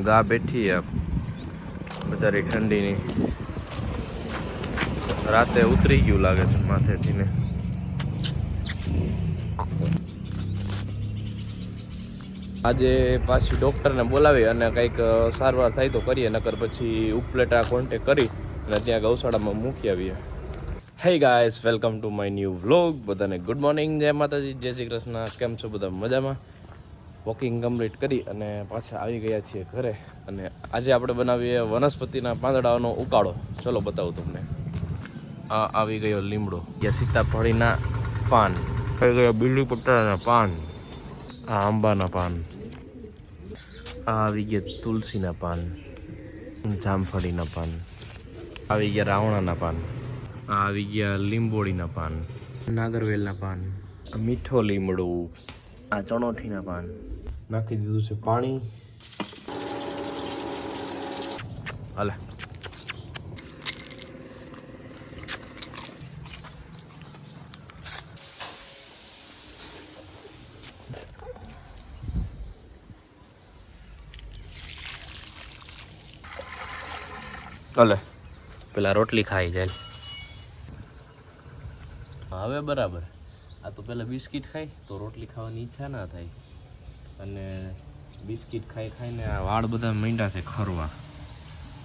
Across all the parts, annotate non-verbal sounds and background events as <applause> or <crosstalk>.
ગા બેઠી આ બચારી ઠંડીની. રાતે ઉતરી ગયું લાગે છે માથેથી ને. આજે પાછી ડૉક્ટરને બોલાવી અને કંઈક સારવાર થાય તો કરીએ, નકર પછી ઉપલેટા કોન્ટેક કરી અને ત્યાં ગૌશાળામાં મૂકી આવીએ. Hey guys welcome to my new vlog બધાને ગુડ મોર્નિંગ જય માતાજી, જય શ્રી કૃષ્ણ. કેમ છો બધા? મજામાં? વોકિંગ કમ્પ્લીટ કરી અને પાછા આવી ગયા છીએ ઘરે. અને આજે આપણે બનાવીએ વનસ્પતિના પાંદડાઓનો ઉકાળો. ચલો બતાવું તમને. આ આવી ગયો લીમડો. યા સીતાફળીના પાન. આવી ગયા બીલી પટ્ટાના પાન. આ આંબાના પાન. આ આવી ગયા તુલસીના પાન. જામફળીના પાન. આવી ગયા રાવણાના પાન. આ આવી ગયા લીંબોળીના પાન. નાગરવેલના પાન. મીઠો લીમડો. આ ચણોઠીના પાન. નાખી દીધું છે પાણી. હાલે. હાલે. પેલા રોટલી ખાઈ જાય. હવે બરાબર. આ તો પેલા બિસ્કિટ ખાય તો રોટલી ખાવાની ઈચ્છા ના થાય. અને બિસ્કિટ ખાઈ ખાઈને આ વાળ બધા મીંડા છે ખરવા.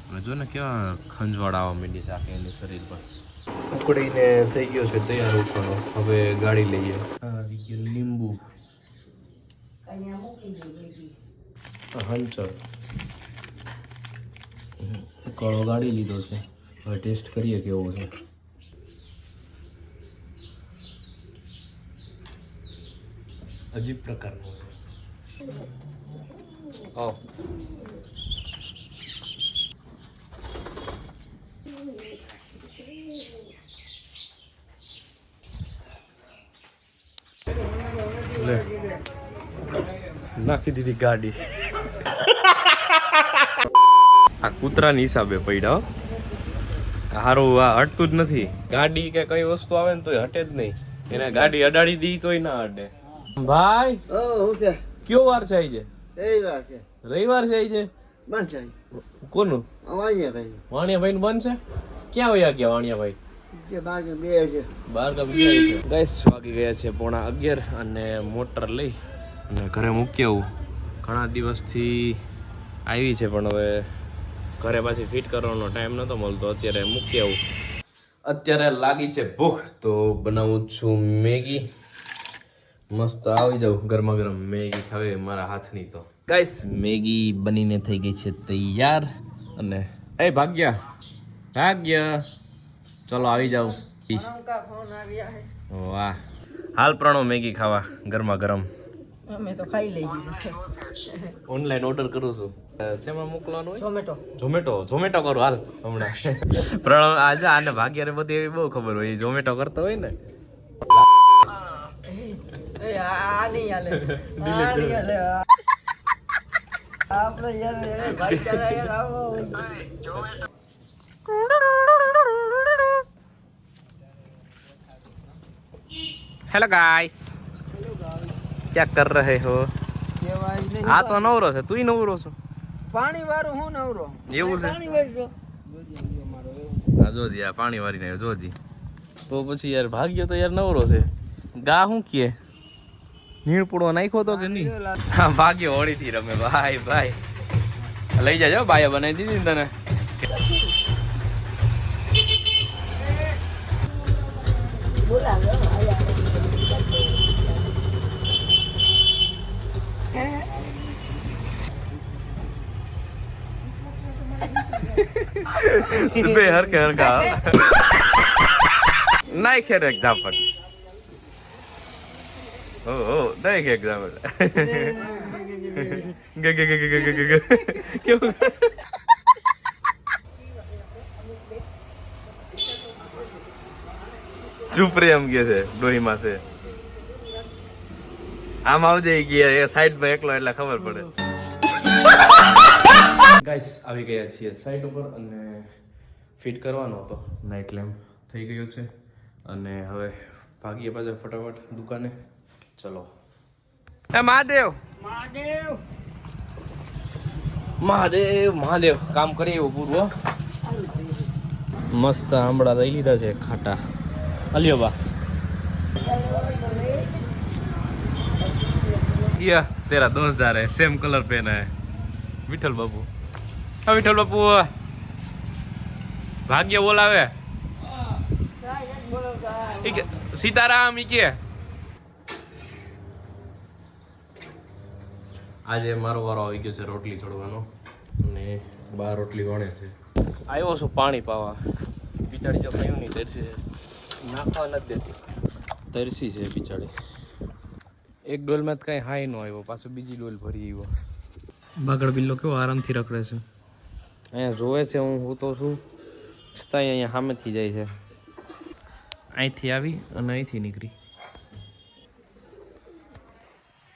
અને જો ને કેવા ખંજવાળ આવવા માંડી છે આખે એની શરીર પર. ઉકળીને થઈ ગયો છે તૈયાર ઉકળો હવે ગાડી લઈએ. આવી ગયું લીંબુ. હંચર કળો ગાડી લીધો છે. હવે ટેસ્ટ કરીએ કેવો છે. અજીબ પ્રકારનો. ઓ લે. નાખી દીધી ગાડી. <laughs> આ કૂતરાની હિસાબે પડ્યા હો. હારું આ હટતું જ નથી. ગાડી કે કઈ વસ્તુ આવે ને તોય હટે જ નહીં. એને ગાડી અડાડી દી તોય ના હટે ભાઈ. ઓ હું છે કયો વાર છે આજે રવિવાર છે. રવિવાર છે આજે બંધ છે કોનું? વાણિયાભાઈ વાણિયાભાઈ. નું બંધ છે? ક્યાં વયા ગયા વાણિયાભાઈ? વાગી ગયા છે પોણા અગિયાર અને મોટર લઈ અને ઘરે મૂકી આવું. ઘણા દિવસથી આવી છે પણ હવે ઘરે પાછી ફિટ કરવાનો ટાઈમ નતો મળતો. અત્યારે મૂકી આવું. અત્યારે લાગી છે ભૂખ તો બનાવું છું મેગી. મસ્ત આવી જાઉં ગરમા ગરમ. મેગી ખાવી મારા હાથની તો. ગાઈસ મેગી બનીને થઈ ગઈ છે તૈયાર અને એ ભાગ્યા ભાગ્ય. ચલો આવી જાઉં. વાહ. હાલ પ્રણો મેગી ખાવા ગરમા ગરમ. અમે તો ખાઈ લઈએ. ઓનલાઈન ઓર્ડર કરું છું. શેમાં મોકલવાનું હોય? ઝોમેટો ઝોમેટો ઝોમેટો કરું હાલ હમણાં. <laughs> પ્રણવ આજે આને ભાગ્યારે બધી એવી બહુ ખબર હોય ઝોમેટો કરતો હોય ને. એ આ આ નહીં હાલે. <laughs> આ નહીં હાલે આપણે યાર એ ભાઈચારા યાર આવો. હેલો ગાઈસ ક્યાં કર રહે હો આ તો નવરો છે તું નવરો છો. પાણી વાળું હું નવરો? એવું છે? પાણી વાળજો હા જોજી આ પાણી વાળી ને જોજી તો પછી યાર ભાગ્યો તો યાર નવરો છે. ગા શું કે નીણપુડો નાખ્યો તો કે નહીં? હા, ભાગ્યો હોળી થી રમે. ભાઈ ભાઈ. લઈ જાજો ભાઈએ બનાવી દીધી તને. બે હરકે હરકા નાખ એક ઝાપટ ಓ ದಯಕ್ಕೆ ಎಕ್ಸಾಂಪಲ್ ಗೆ ચૂપ રે એમ કે છે ડોહી માસે આમ આવજે ગયા એ સાઈડ પર એકલો એટલે ખબર પડે. ગાઈસ આવી ગયા છીએ સાઈડ ઉપર અને ફિટ કરવાનો હતો નાઈટ લેમ્પ થઈ ગયો છે. અને હવે ભાગીએ પાછા ફટાફટ દુકાને. ચલો એ મહાદેવ મહાદેવ મહાદેવ મહાદેવ કામ કરીએ એવું પૂરું હો. મસ્ત આંબળા લઈ લીધા છે ખાટા અલ્યો બા किया तेरा दोस्त जा रहा है सेम कलर पहना है विठल बाबू हाँ विठल बाबू भाग्य बोलावे ઈ કે, આજે મારો વારો આવી ગયો છે રોટલી ચડવાનો અને બાર રોટલી વણે છે. આવ્યો છું પાણી પાવા. બિચારી જો કયું નહીં તરસી છે. નાખવા નથી દેતી. તરસી છે બિચારી. એક ડોલમાં તો કાંઈ હાઈ નો આવ્યો પાછો બીજી ડોલ ભરી આવ્યો. બાગડ બિલ્લો કેવો આરામથી રખડે છે. અહીંયા જોવે છે હું હું તો છું. છતાં અહીંયા સામેથી જાય છે. અહીંથી આવી અને અહીંથી નીકળી.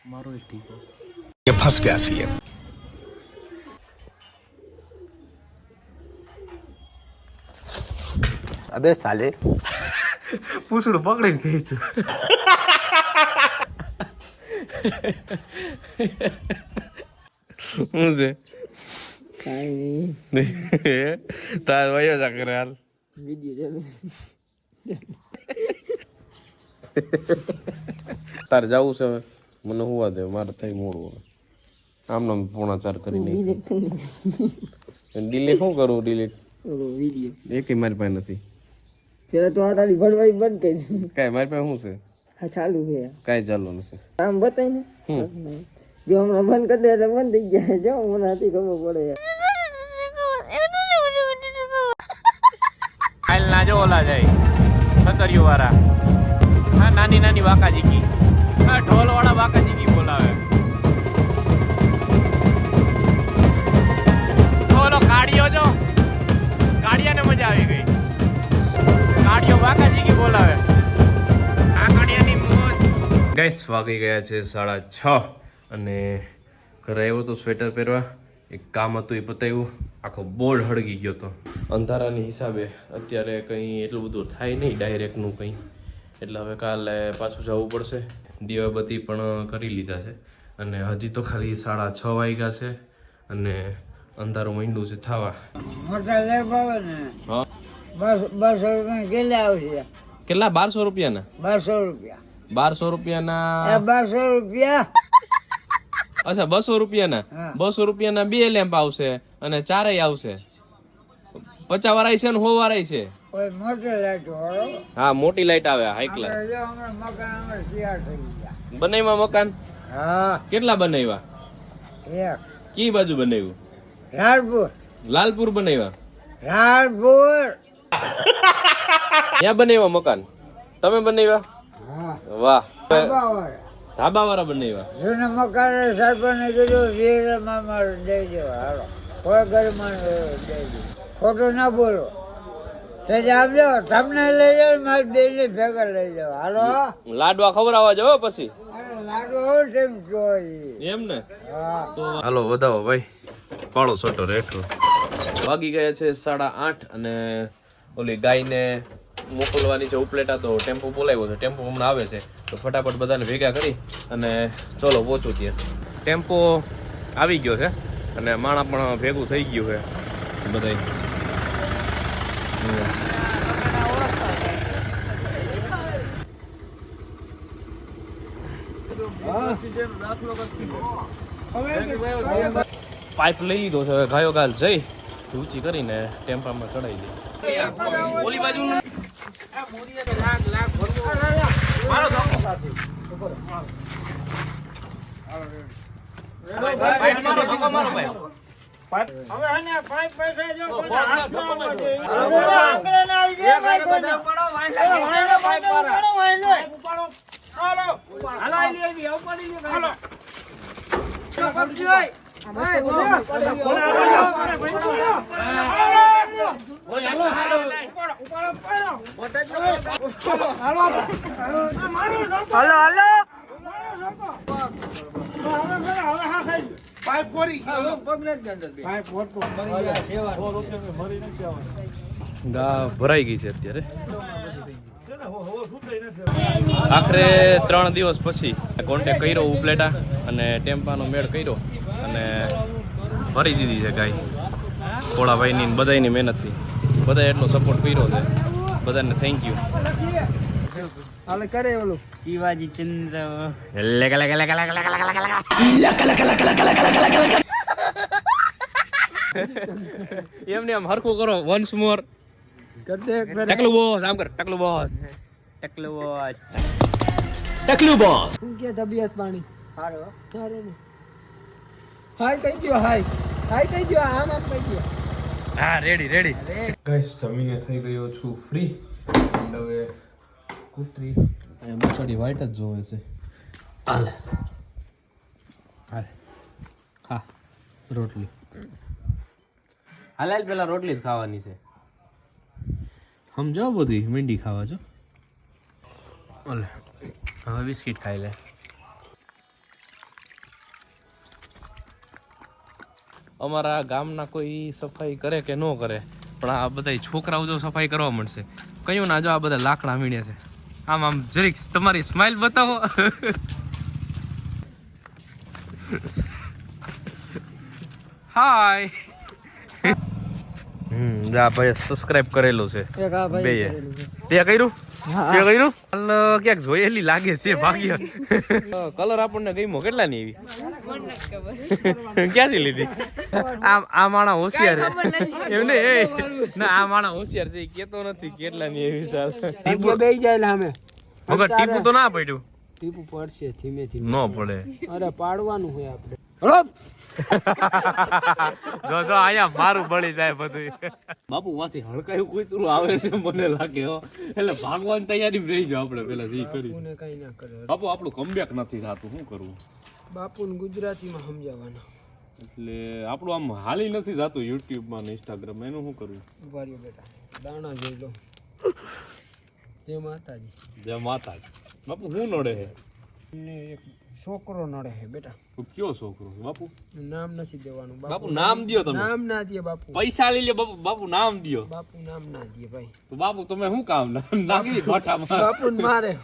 મારો એક ઠીકો. કે ફસક્યા છીએ અબે સાલે પૂછડું પકડીને કહી છું શું છે તાર વયો જા તારે જવું છે મને હોવા દે મારે થઈ મોડું આમને આમ પોણા ચાર કરી નહીં ડિલીટ શું કરું ડિલીટ વીડિયો એકે મારી પાસે નથી. પેલા તો આ તારી ભણવાઈ બંધ કરી કાંઈ મારી પાસે શું છે? હા ચાલુ છે. કાંઈ ચાલુ નથી. આમ બતાય ને. જો હમણાં બંધ કરી દે એટલે બંધ થઈ જાય. જો મને હતી ખબર પડે. કાલ ના જો ઓલા જાય. સતરિયો વાળા. હા નાની નાની વાકાજી કી હા ઢોલ વાળા વાકાજી કાડિયાને મજા આવી ગઈ. કાડિયો વાકાજી કે બોલાવે? આ કાડિયાની મોજ. ગાઈસ વાગી ગયા છે સાડા છ અને ઘરે આવ્યો તો સ્વેટર પહેરવા. એક કામ હતું એ પતાવ્યું. આખો બોર્ડ હળગી ગયો હતો અંધારાની હિસાબે અત્યારે કંઈ એટલું બધું થાય નહીં ડાયરેક્ટનું કંઈ. એટલે હવે કાલે પાછું જવું પડશે. દીવાબત્તી પણ કરી લીધા છે. અને હજી તો ખાલી સાડા છ વાગ્યા છે. અને અંધારું માંડ્યું છે થવા. મોટા લેબ આવે ને. હા. બસ બસો રૂપિયા કેટલા આવશે. કેટલા? બારસો રૂપિયાના? બારસો રૂપિયા. બારસો રૂપિયાના? બારસો રૂપિયા. અચ્છા બસો રૂપિયાના. બસો રૂપિયાના બે લેમ્પ આવશે અને ચારેય આવશે. પચાસ વાળાય છે ને સો વાળાય છે? વાળો હા મોટી લાઈટ આવે હાઈ ક્લાસ બનાવ્યા મકાન? હા. કેટલા બનાવ્યા? કી બાજુ બનાવ્યું? રાણપુર લાલપુર બનાવ્યા. લાલપુર ક્યાં બનાવ્યા મકાન? તમે બનાવ્યા? વાહ. ધાબા વાળા બનાવ્યા. જૂના મકાન સરપંચ કીધું વીરમાં મારે દઈ દેવા હાલો. કોઈ ગરીબમાં દઈ દે. ખોટું ના બોલો. તે આપજો તમને લઈ જાવ મારી બેને ભેગા લઈ જાવ હાલો. લાડવા ખવડાવવા જાવ પછી? લાડવા લાડુ હોય જોઈ એમ ને હા. તો હાલો વધાવો ભાઈ. પાડો સોટો રેઠો. વાગી ગયા છે સાડા આઠ અને ઓલી ગાયને મોકલવાની છે ઉપલેટા તો ટેમ્પો બોલાવ્યો છે. ટેમ્પો હમણાં આવે છે. તો ફટાફટ બધાને ભેગા કરી અને ચલો પહોંચું ત્યાં. ટેમ્પો આવી ગયો છે અને માણા પણ ભેગું થઈ ગયું છે. બધાય. પાઇપ લઈ લીધો છે ગાયો ગાલ જઈ ઊંચી કરીને ટેમ્પામાં ચડાવી દે હલો ગા ભરાઈ ગઈ છે અત્યારે. આખરે ત્રણ દિવસ પછી કોન્ટેક કર્યો ઉપલેટા અને ટેમ્પાનો મેળ કર્યો. અને ભરી દીધી છે ગાય. ખોળાભાઈની ને બધાની મહેનતથી. બધા એટલો સપોર્ટ કર્યો છે. બધાને થેન્ક યુ હાલે કરે ઓલું. શિવાજી ચંદ્ર. એમને આમ હરખું કરો વન્સ મોર ટકલું બોસ આમ કર ટકલું બોસ. ટકલું બોચ શું કે તબિયત પાણી? સારો સારો હાય કઈ ગયો હાય. હાય કઈ ગયો આમ આમ કઈ ગયો હા રેડી રેડી ગાઈસ જમીને થઈ ગયો છું ફ્રી એન્ડ હવે કૂતરી. બચાડી વ્હાઈટ જ જોવે છે. હાલે. હાલે. ખા રોટલી. હાલ પેલા રોટલી જ ખાવાની છે. સમજાવ બધી મીંડી ખાવા છો ઓલે હવે બિસ્કિટ ખાઈ લે. અમારા ગામના કોઈ સફાઈ કરે કે ન કરે? પણ આ બધા છોકરાઓ જો સફાઈ કરવા મળશે કયું ના જો આ બધા લાકડા મીણ્યા છે. આમ આમ, જરીક તમારી સ્માઇલ બતાવો. <laughs> હાય હમ જા ભાઈ સબસ્ક્રાઇબ કરેલું છે. બે. તે કર્યું? તે કર્યું? હાલ, ક્યાંક જોયેલી લાગે છે ભાગ્ય. <laughs> કલર આપણને ગમ્યો કેટલા ની એવી <laughs> ક્યાંથી લીધી? આ આ માણા હોશિયાર છે. એમ ને એ. ના આ માણા હોશિયાર છે કેતો નથી કેટલા ની એવી ચાલ જાય ટીપુ તો ના પડ્યું. ટીપું પડશે ધીમે ધીમે. ન પડે. અરે પાડવાનું હોય આપણે. <laughs> જો જો આયા મારું બળી જાય બધું બાપુ માંથી હળકાયું કોઈ તું આવે છે મને લાગે હો. એટલે ભાગવાની તૈયારી રહી જાવ આપણે પેલા જે કરી. બાપુને કઈ ના કરે. બાપુ આપણું કમબેક નથી થતું શું કરવું? બાપુને ગુજરાતીમાં સમજાવવાના. એટલે આપણું આમ હાલી નથી જતું યુટ્યુબમાં ને ઇન્સ્ટાગ્રામ એનું શું કરવું? વાર્યો બેટા. દાણા જોઈ લો. તે માતાજી. જય માતાજી. બાપુ શું નડે છે એક છોકરો નડે છે બેટા. તું કયો છોકરો બાપુ? નામ નથી દેવાનું બાપુ. નામ દિયો તમે. નામ ના દે બાપુ. પૈસા લઈ લે બાપુ બાપુ નામ દિયો. બાપુ નામ ના દે ભાઈ. તો બાપુ તમે શું કામ? ના- નાખી ભઠ્ઠામાં બાપુ મારે.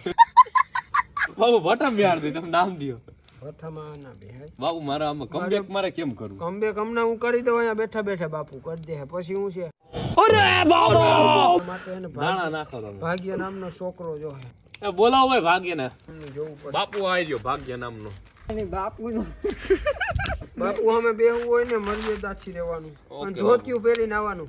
બાપુ ભઠા બિહાર દે તમે નામ દિયો. ભઠામાં ના બે બાપુ મારે આમાં કમબેક મારે કેમ કરવું? કમબેક હમણાં હું કરી દઉં અહીંયા બેઠા બેઠા બાપુ કરી દે પછી હું છે? અરે માટે એને ભાગ્ય નામનો છોકરો જો હે બોલાવો ભાઈ ભાગ્ય ને જોવું બાપુ આવી ગયો ભાગ્ય નામનો. બાપુ બાપુ અમે બેહવું હોય ને મર્યાદાથી રહેવાનું. અને ધોતિયું પહેરીને આવવાનું.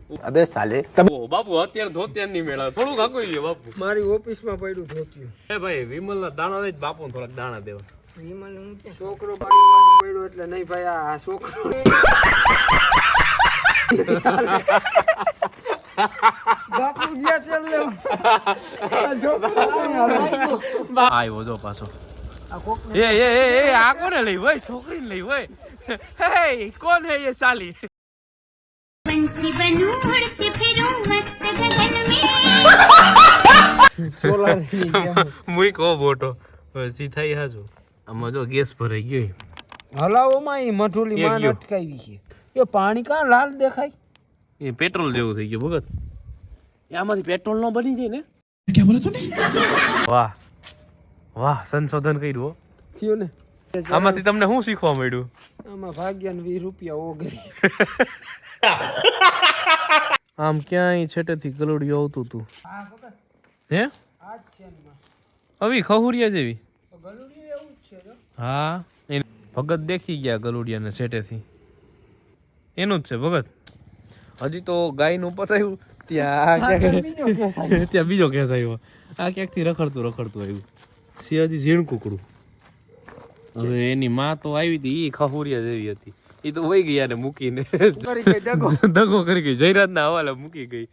બાપુ અત્યારે ધોતિયાર નહીં મેળા થોડુંક હકવી લ્યો બાપુ. મારી ઓફિસમાં પડ્યું ધોતિયું. એ ભાઈ વિમલના દાણા લઈ બાપુ થોડાક દાણા દેવા. છોકરો બાળવાનો પડ્યો એટલે નહીં ભાઈ આ છોકરો <laughs> આવ્યો. જો પાછો. એ એ એ આ કોને લઈ? હોય છોકરીને લઈ હોય હે કોણ હે એ સાલી? પંછી બનું ઉડતી ફિરું મસ્ત ગગન મે. સોલાર મુઈ કો બોટો. સી થઈ હાજો? આમાં જો ગેસ ભરાઈ ગયો હલાવોમાં એ મઠુલી માન અટકાવી છે. એ પાણી કાં લાલ દેખાય? એ પેટ્રોલ જેવું થઈ ગયું ભગત. એ આમાંથી પેટ્રોલ નો બની જાય ને? વાહ. વાહ સંશોધન કર્યું હો. થયું ને? આમાંથી તમને શું શીખવા મળ્યું? આમાં ભાગ્યન વીસ રૂપિયા ઓગરી <laughs> આમ ક્યાંય છેટેથી ગલુડિયું આવતું હતું હે? આવી ખહુરિયા જેવી? તો ગલુડિયું એવું જ છે જો હા. એ ભગત દેખી ગયા ગલુડિયાને છેટેથી. એનું જ છે ભગત. હજી તો ગાયનું પતાયું ત્યાં આ <laughs> ત્યાં બીજો કેસ આવ્યો. આ ક્યાંકથી રખડતું રખડતું આવ્યું? સી હજી ઝીણ કુકડું. હવે એની માં તો આવી હતી એ ખહુરિયા જેવી હતી. એ તો વહી ગયા ને મૂકીને. દગો કરી ગઈ. જયરાજના હવાલે મૂકી ગઈ.